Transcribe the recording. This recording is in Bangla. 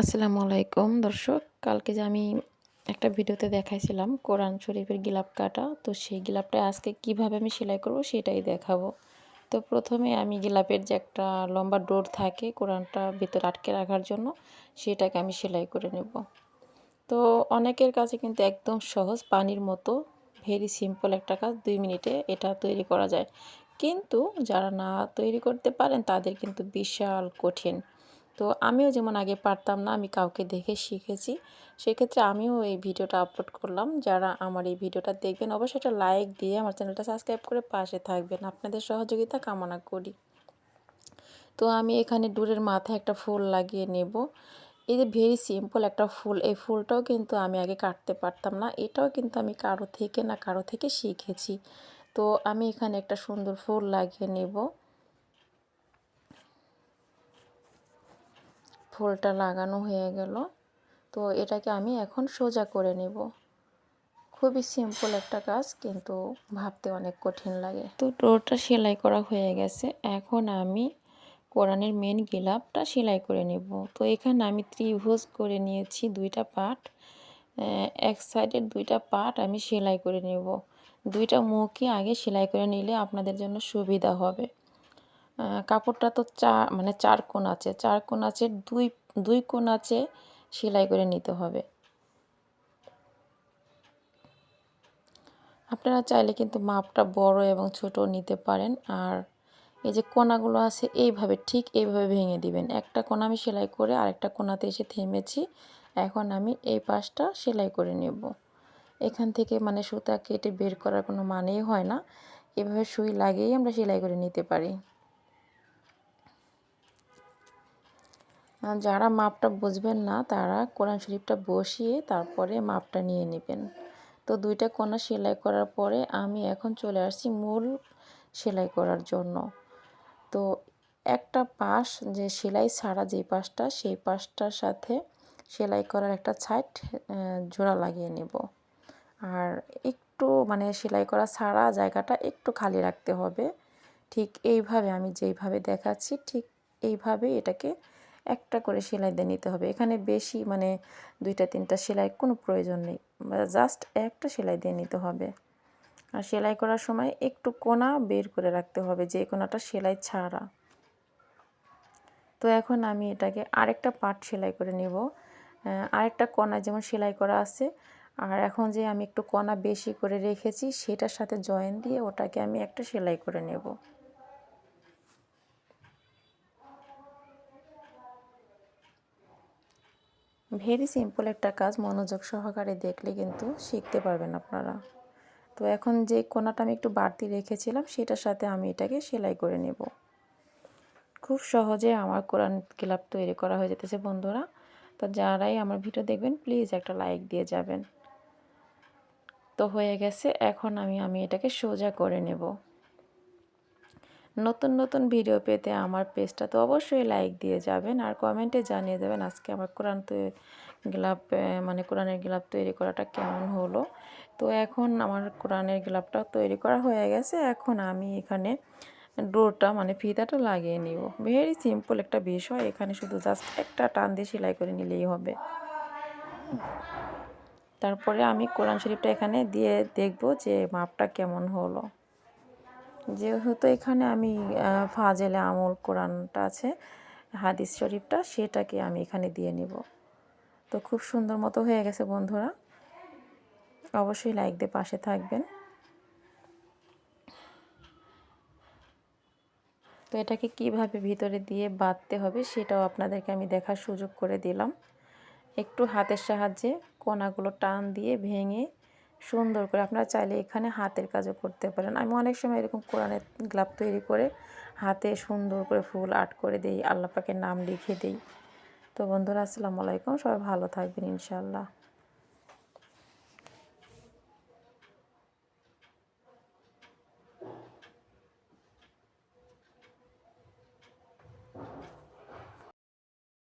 আসসালামু আলাইকুম দর্শক। কালকে যে আমি একটা ভিডিওতে দেখাইছিলাম কোরআন শরীফের গিলাপ কাটা। তো সেই গিলাপটা আজকে কীভাবে আমি সেলাই করব সেটাই দেখাবো। তো প্রথমে আমি গিলাপের যে একটা লম্বা ডোর থাকে কোরআনটা ভিতরে আটকে রাখার জন্য সেটাকে আমি সেলাই করে নেব। তো অনেকের কাছে কিন্তু একদম সহজ পানির মতো, ভেরি সিম্পল একটা কাজ দুই মিনিটে এটা তৈরি করা যায়। কিন্তু যারা না তৈরি করতে পারেন তাদের কিন্তু বিশাল কঠিন। তো আমিও যেমন আগে পারতাম না, আমি কাউকে দেখে শিখেছি। সেক্ষেত্রে আমিও এই ভিডিওটা আপলোড করলাম। যারা আমার এই ভিডিওটা দেখবেন, অবশ্যই একটা লাইক দিয়ে আমার চ্যানেলটা সাবস্ক্রাইব করে পাশে থাকবেন। আপনাদের সহযোগিতা কামনা করি। তো আমি এখানে ডুরের মাথায় একটা ফুল লাগিয়ে নেব। এই যে ভেরি সিম্পল একটা ফুল, এই ফুলটাও কিন্তু আমি আগে কাটতে পারতাম না। এটাও কিন্তু আমি কারও থেকে না কারও থেকে শিখেছি। তো আমি এখানে একটা সুন্দর ফুল লাগিয়ে নেব। ফুলটা লাগানো হয়ে গেল। তো এটাকে আমি এখন সোজা করে নেব। খুবই সিম্পল একটা কাজ, কিন্তু ভাবতে অনেক কঠিন লাগে। তো ডোরটা সেলাই করা হয়ে গেছে। এখন আমি কোরআনের মেন গিলাপটা সেলাই করে নেব। তো এখানে আমি ত্রিভুজ করে নিয়েছি দুইটা পার্ট এক সাইডের দুইটা পার্ট আমি সেলাই করে নেব। দুইটা মুখই আগে সেলাই করে নিলে আপনাদের জন্য সুবিধা হবে। কাপড়টা তো চার মানে চার কোণ আছে। চার কোণ আছে, দুই দুই কোণ আছে, সেলাই করে নিতে হবে। আপনারা চাইলে কিন্তু মাপটা বড় এবং ছোট নিতে পারেন। আর এই যে কোনাগুলো আছে, এইভাবে, ঠিক এইভাবে ভেঙে দিবেন। একটা কোনা আমি সেলাই করে আরেকটা কোনাতে এসে থেমেছি। এখন আমি এই পাশটা সেলাই করে নেব। এখান থেকে মানে সুতা কেটে বের করার কোনো মানেই হয় না। এভাবে সুই লাগিয়েই আমরা সেলাই করে নিতে পারি। যারা মাপটা বুঝবেন না, তারা কোরআন শরীফটা বসিয়ে তারপরে মাপটা নিয়ে নেবেন। তো দুইটা কোনা সেলাই করার পরে আমি এখন চলে আসছি মূল সেলাই করার জন্য। তো একটা পাশ যে সেলাই ছাড়া যে পাশটা, সেই পাশটার সাথে সেলাই করার একটা ছাইট জোড়া লাগিয়ে নেব। আর একটু মানে সেলাই করা ছাড়া জায়গাটা একটু খালি রাখতে হবে। ঠিক এইভাবে আমি যেইভাবে দেখাচ্ছি, ঠিক এইভাবে এটাকে একটা করে সেলাই দিয়ে নিতে হবে। এখানে বেশি মানে দুইটা, তিনটা সেলাই কোনো প্রয়োজন নেই। জাস্ট একটা সেলাই দিয়ে নিতে হবে। আর সেলাই করার সময় একটু কোনা বের করে রাখতে হবে, যে কোনাটা সেলাই ছাড়া। তো এখন আমি এটাকে আরেকটা পার্ট সেলাই করে নেব। আরেকটা কোনা যেমন সেলাই করা আছে, আর এখন যে আমি একটু কণা বেশি করে রেখেছি, সেটার সাথে জয়েন দিয়ে ওটাকে আমি একটা সেলাই করে নেব। ভেরি সিম্পল একটা কাজ মনোযোগ সহকারে দেখলে কিন্তু শিখতে পারবেন আপনারা। তো এখন যে কোনাটা আমি একটু বাড়তি রেখেছিলাম, সেটার সাথে আমি এটাকে সেলাই করে নেব। খুব সহজে আমার কোরআন ক্লাব তৈরি করা হয়ে যেতেছে বন্ধুরা। তো যারাই আমার ভিডিও দেখবেন, প্লিজ একটা লাইক দিয়ে যাবেন। তো হয়ে গেছে, এখন আমি আমি এটাকে সোজা করে নেব। নতুন নতুন ভিডিও পেতে আমার পেজটা তো অবশ্যই লাইক দিয়ে যাবেন আর কমেন্টে জানিয়ে দেবেন আজকে আমার কোরআন গ্লাপ মানে কোরআনের গ্লাপ তৈরি করাটা কেমন হলো। তো এখন আমার কোরআনের গ্লাপটা তৈরি করা হয়ে গেছে। এখন আমি এখানে ডোরটা মানে ফিতাটা লাগিয়ে নিব। ভেরি সিম্পল একটা বিষয়। এখানে শুধু জাস্ট একটা টান দিয়ে সেলাই করে নিলেই হবে। তারপরে আমি কোরআন শরীফটা এখানে দিয়ে দেখব যে মাপটা কেমন হলো। যেহেতু এখানে আমি ফাজেলে আমল কোরআনটা আছে, হাদিস শরীফটা, সেটাকে আমি এখানে দিয়ে নিব। তো খুব সুন্দর মতো হয়ে গেছে বন্ধুরা। অবশ্যই লাইক দিয়ে পাশে থাকবেন। তো এটাকে কীভাবে ভিতরে দিয়ে বাঁধতে হবে সেটাও আপনাদেরকে আমি দেখার সুযোগ করে দিলাম। একটু হাতের সাহায্যে কোনাগুলো টান দিয়ে ভেঙে সুন্দর করে। আপনারা চাইলে এখানে হাতের কাজও করতে পারেন। আমি অনেক সময় এরকম কোরআনের গ্লাভ তৈরি করে হাতে সুন্দর করে ফুল আর্ট করে দিই, আল্লাহ পাকের নাম লিখে দিই। তো বন্ধুরা, আসসালামু আলাইকুম। সবাই ভালো থাকবেন ইনশাল্লাহ